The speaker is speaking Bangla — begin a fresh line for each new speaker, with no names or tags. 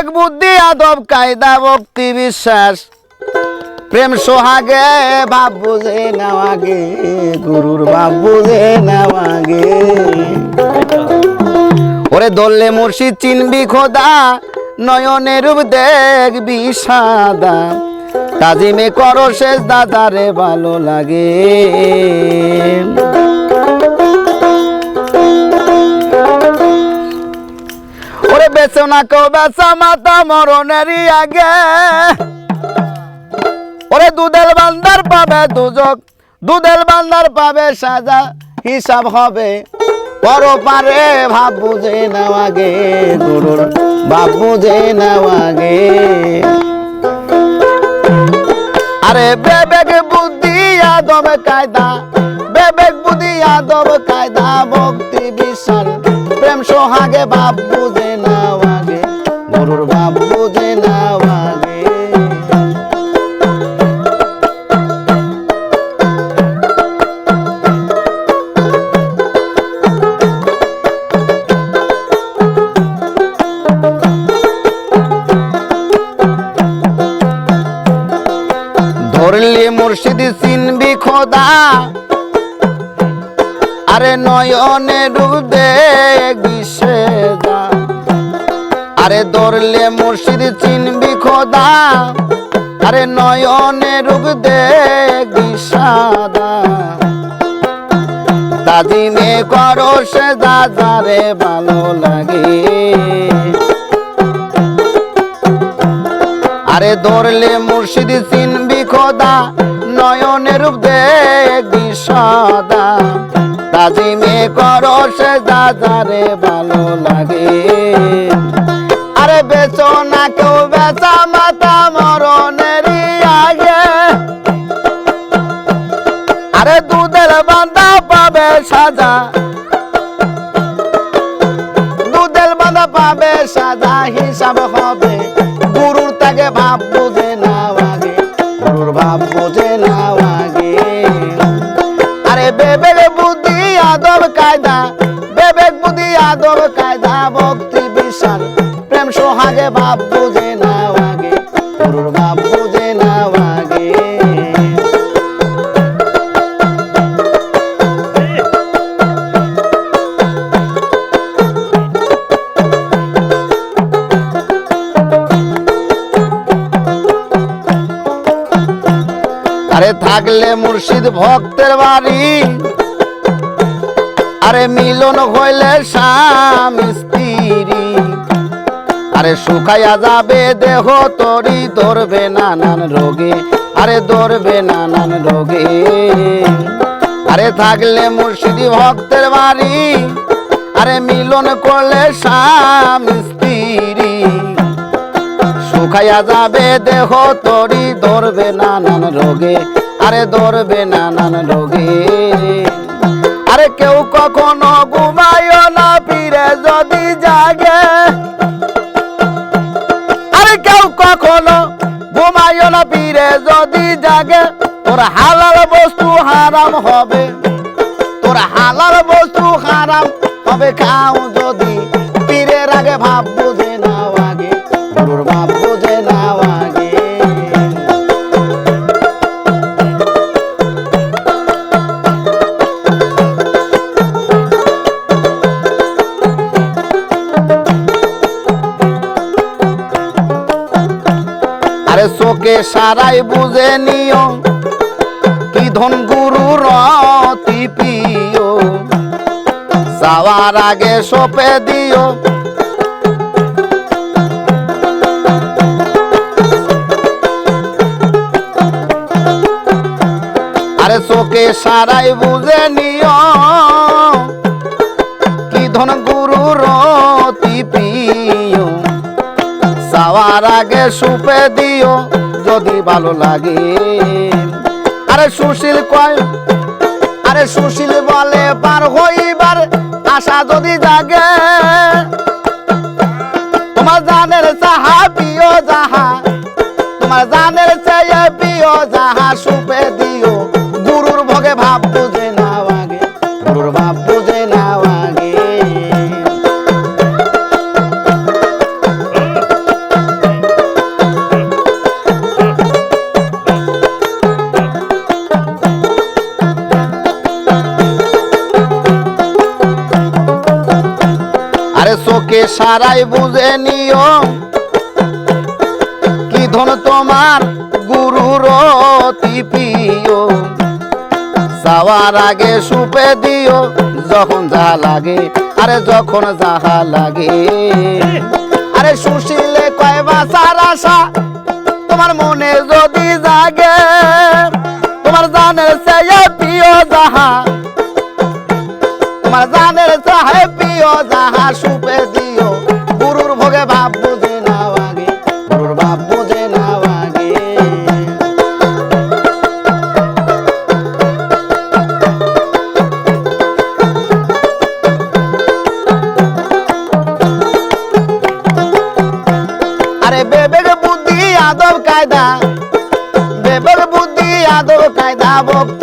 বেবেক বুদ্ধি আদব, কায়দা, ভক্তি বিশ্বাস। প্রেম সোহাগে, ভাব বুঝে নেওয়াগে গুরুর ভাব বুঝে নেওয়াগে ওরে দললে মুর্শিদ চিনবি খোদা নয়নের রূপ দেখবি সাদা তাজিমে করো শেষ দাদারে ভালো লাগে। না কেউ মাতা আগে। ওরে বান্দার পাবে দুজক দুধেল বান্দার পাবে সাজা, হিসাব হবে। পর পারে ভাব বুঝে গুরুর বুঝে আরে বেবেক বুদ্ধি, আদব কায়দা, বেবেক বুদ্ধি, আদব কায়দা, ভক্তি বিশাল প্রেম, সোহাগে ভাব বুঝে আরে নয়নে ডুব সেদা আরে ধরলে মুর্শিদ চিনবি খোদা। আরে নয়নে রূপ সাদা দাদিমে করো সে দাদারে ভালো লাগে। আরে ধরলে মুর্শিদ চিনবি খোদা নয়নের রূপ দেখবি সদা। তাজিমে করো সে দাদারে ভালো লাগে। আরে বেচো না কেউ, বেচা মাতা মরণের আগে। আরে দুধের বান্দা পাবে সাজা। দুধের বাঁধা পাবে সাদা হিসাব হবে ভাব বুঝে নাও আগে গুরুর ভাব বোঝে না আগে। আরে বেবেক বুদ্ধি, আদব, কায়দা বেবেক বুদ্ধি, আদব, কায়দা, ভক্তি বিশাল প্রেম সোহাগে ভাব বুঝে থাকলে মুর্শিদ ভক্তের বাড়ি। আরে মিলন হইলে স্বামী স্ত্রী। আরে শুকাইয়া যাবে দেহ তরি, ধরবে নানান রোগে। আরে ধরবে নানান রোগে। আরে থাকলে মুর্শিদি ভক্তের বাড়ি। আরে মিলন করলে স্বামী স্ত্রী। শুকাইয়া যাবে দেহ তরি, ধরবে নানান রোগে। আরে ধরবে নানান রোগে। আরে কেউ কখনো ঘুমায় না, ফিরে যদি জাগে। আরে কেউ কখনো ঘুমায় না, ফিরে যদি জাগে। তোর হালাল বস্তু হারাম হবে। তোর হালাল বস্তু হারাম হবে, খাও যদি। পীরের আগে ভাব আরে চোখে সারাই বুঝে নিও। কি ধন গুরু রতি পিও যাওয়ার আগে সোপে দিও। আরে চোখে সারাই বুঝে নিও। যাওয়ার আগে সুপে দিও, যদি ভালো লাগে। আরে সুশীল কয়, আরে সুশীল বলে পার হইবার আশা যদি জাগে, তোমার জানের চাহা পিও যাহা, তোমার জানের চেয়ে পিও যাহা সুপে সারাই বুঝে নিও। কি ধন তোমার গুরুর প্রিয়। যাওয়ার আগে সুপে দিও, যখন যাহা লাগে, আরে যখন যাহা লাগে। আরে সুশীলে কয় বাসার আশা, তোমার মনে যদি জাগে, তোমার জানের চেয়ে প্রিয় যাহা। কায়দা